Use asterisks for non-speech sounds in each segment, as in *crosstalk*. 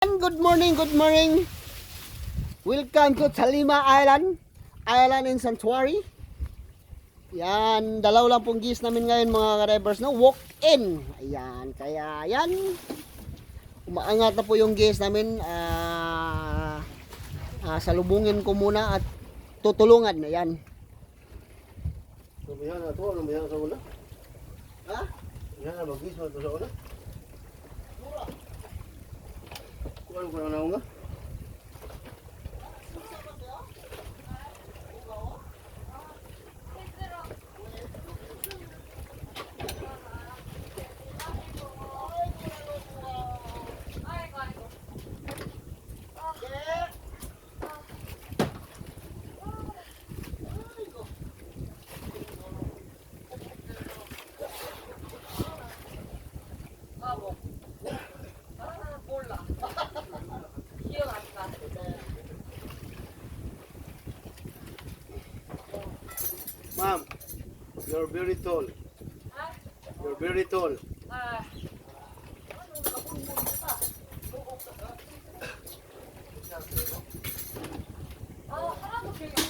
Good morning, good morning. Welcome to Talima Island, Island in Sanctuary. Yan, dalaw lang pong gis namin ngayon mga ka-drivers, no? Walk-in. Ayan, kaya yan. Umaangat na po yung gis namin. Ah, ah, salubungin ko muna at tutulungan. Ayan. Lumihan na to, lumihan sa una. Ha? Yan na, mag-gis mo ito sa una. Kuha ko na nga. Ma'am, you're very tall. You're very tall. Hello?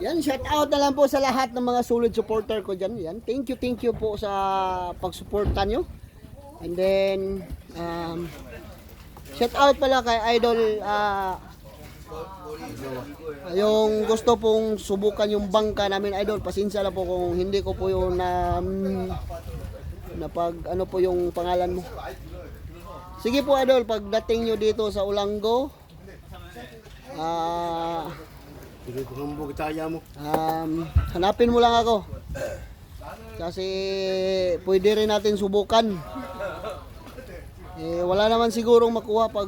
Yan, shout out na lang po sa lahat ng mga solid supporter ko dyan. Yan, thank you, thank you po sa pagsuporta nyo. And then, um, shout out pala kay Idol, ah, yung gusto pong subukan yung bangka namin, Idol. Pasensya na po kung hindi ko po yung na, na pag, ano po yung pangalan mo. Sige po, Idol, pagdating nyo dito sa Ulango, ah, 그 Tuloy ko kang mo. Um, hanapin mo lang ako. Kasi pwede rin natin subukan. Eh, wala naman sigurong makuha pag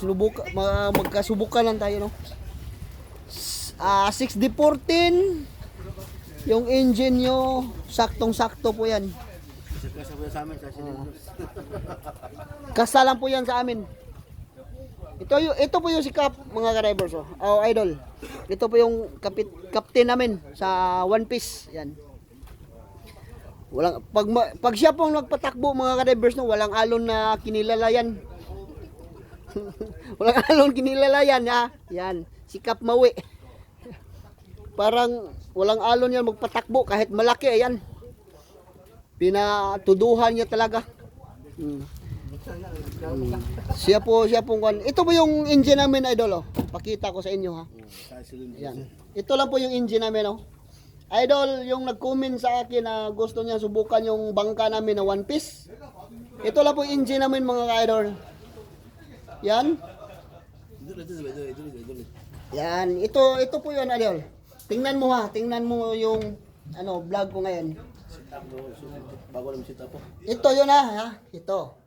sinubuk, mag, magkasubukan lang tayo, no? Ah, uh, 6D14 yung engine nyo saktong-sakto po yan. Kasa po yan sa amin. Kasa po yan sa amin. Ito yung ito po yung si Cap mga ka-drivers oh. Oh, idol. Ito po yung kapit, captain namin sa One Piece. Yan. Walang pag pag siya pong nagpatakbo mga ka-drivers no, walang alon na kinilalayan. *laughs* walang alon kinilalayan ha. Yan, si Cap Mawi. Parang walang alon yan magpatakbo kahit malaki ayan. Pinatuduhan niya talaga. Hmm. Siya po, siya pong kwan. Ito po yung engine namin, idol, oh. Pakita ko sa inyo, ha. Yan. Ito lang po yung engine namin, oh. Idol, yung nag-comment sa akin na gusto niya subukan yung bangka namin na one piece. Ito lang po yung engine namin, mga ka-idol. Yan. Yan. Ito, ito po yun, idol. Tingnan mo, ha. Tingnan mo yung, ano, vlog ko ngayon. bago sita po. Ito yun, ha? Ito.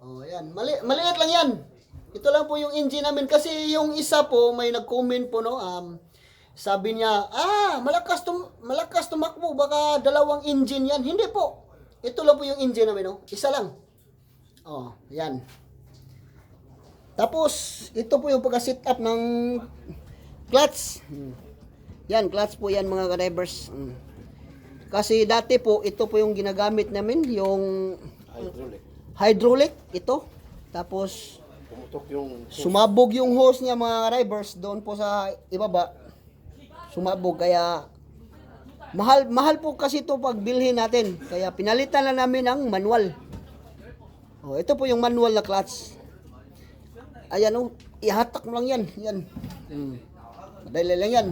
Oh, yan. Mali maliit lang yan. Ito lang po yung engine namin kasi yung isa po may nag-comment po no. Um, sabi niya, "Ah, malakas tum malakas tumakbo, baka dalawang engine 'yan." Hindi po. Ito lang po yung engine namin no. Isa lang. Oh, yan. Tapos, ito po yung pagka-sit up ng clutch. Hmm. Yan, clutch po yan mga ka-divers. Hmm. Kasi dati po, ito po yung ginagamit namin, yung Hydraulic. Hydraulic, ito. Tapos, Pumutok yung... Sumabog yung hose niya mga drivers doon po sa ibaba. Sumabog kaya mahal mahal po kasi ito pag bilhin natin. Kaya pinalitan na namin ng manual. Oh, ito po yung manual na clutch. Ayan oh, ihatak mo lang yan. Yan. Hmm. Madali lang yan.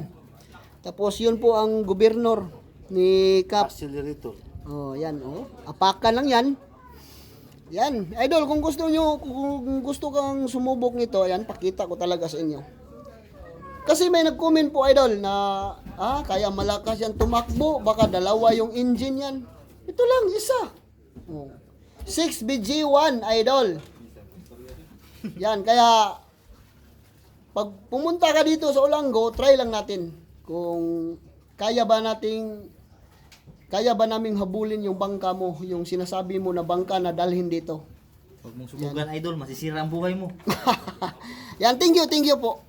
Tapos yun po ang gobernur ni Cap. Accelerator. Oh, yan oh. Apakan lang yan. Yan, idol, kung gusto nyo, kung gusto kang sumubok nito, yan, pakita ko talaga sa inyo. Kasi may nag-comment po, idol, na, ah, kaya malakas yan tumakbo, baka dalawa yung engine yan. Ito lang, isa. Oh. 6BG1, idol. Yan, kaya, pag pumunta ka dito sa Olanggo, try lang natin kung kaya ba nating kaya ba naming habulin yung bangka mo, yung sinasabi mo na bangka na dalhin dito? Huwag mong subugan, idol. Masisira ang buhay mo. *laughs* Yan, thank you, thank you po.